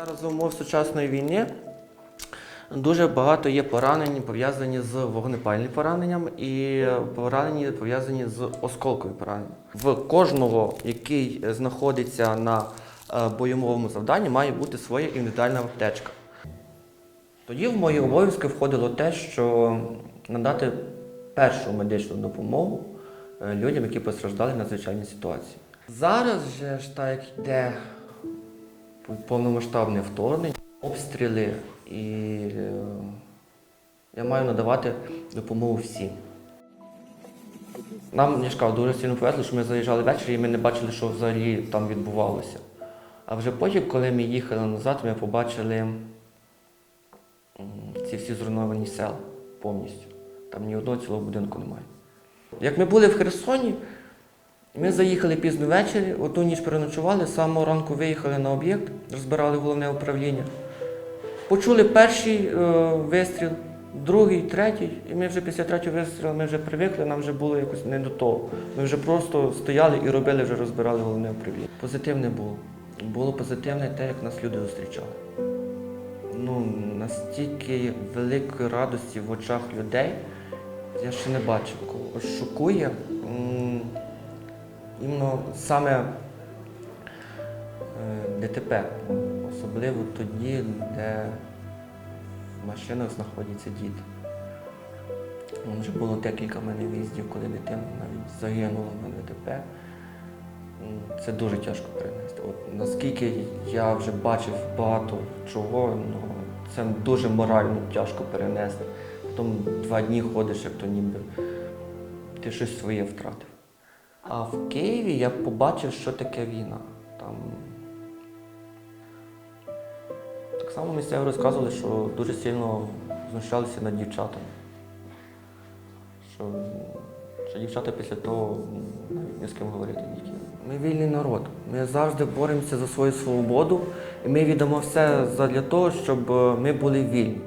Зараз за умов сучасної війни дуже багато є поранень, пов'язані з вогнепальним пораненням і поранені пов'язані з осколковим пораненням. В кожного, який знаходиться на е, бойовому завданні, має бути своя індивідуальна аптечка. Тоді в мої обов'язки входило те, що надати першу медичну допомогу е, людям, які постраждали в надзвичайній ситуації. Зараз же ж так йде повномасштабне вторгнення, обстріли, і е, я маю надавати допомогу всім. Нам, я кажу, дуже сильно повезло, що ми заїжджали ввечері і ми не бачили, що взагалі там відбувалося. А вже потім, коли ми їхали назад, ми побачили ці всі зруйновані села повністю. Там ні одного цілого будинку немає. Як ми були в Херсоні, ми заїхали пізно ввечері, одну ніч переночували, з самого ранку виїхали на об'єкт, розбирали головне управління. Почули перший е, вистріл, другий, третій, і ми вже після третього вистрілу ми вже привикли, нам вже було якось не до того. Ми вже просто стояли і робили, вже розбирали головне управління. Позитивне було. Було позитивне те, як нас люди зустрічали. Ну, настільки великої радості в очах людей я ще не бачив. Шокує іменно саме е, ДТП, особливо тоді, де в машинах знаходяться діти. Вже було декілька мене виїздів, коли дитина навіть загинула на ДТП. Це дуже тяжко перенести. От наскільки я вже бачив багато чого, ну, це дуже морально тяжко перенести. Потім два дні ходиш, як то ніби ти щось своє втратив. А в Києві я побачив, що таке війна. Там так само місцеві розказували, що дуже сильно знущалися над дівчатами. Що, що дівчата після того ні з ким говорити не. Ми вільний народ. Ми завжди боремося за свою свободу, і ми віддамо все для того, щоб е, ми були вільні.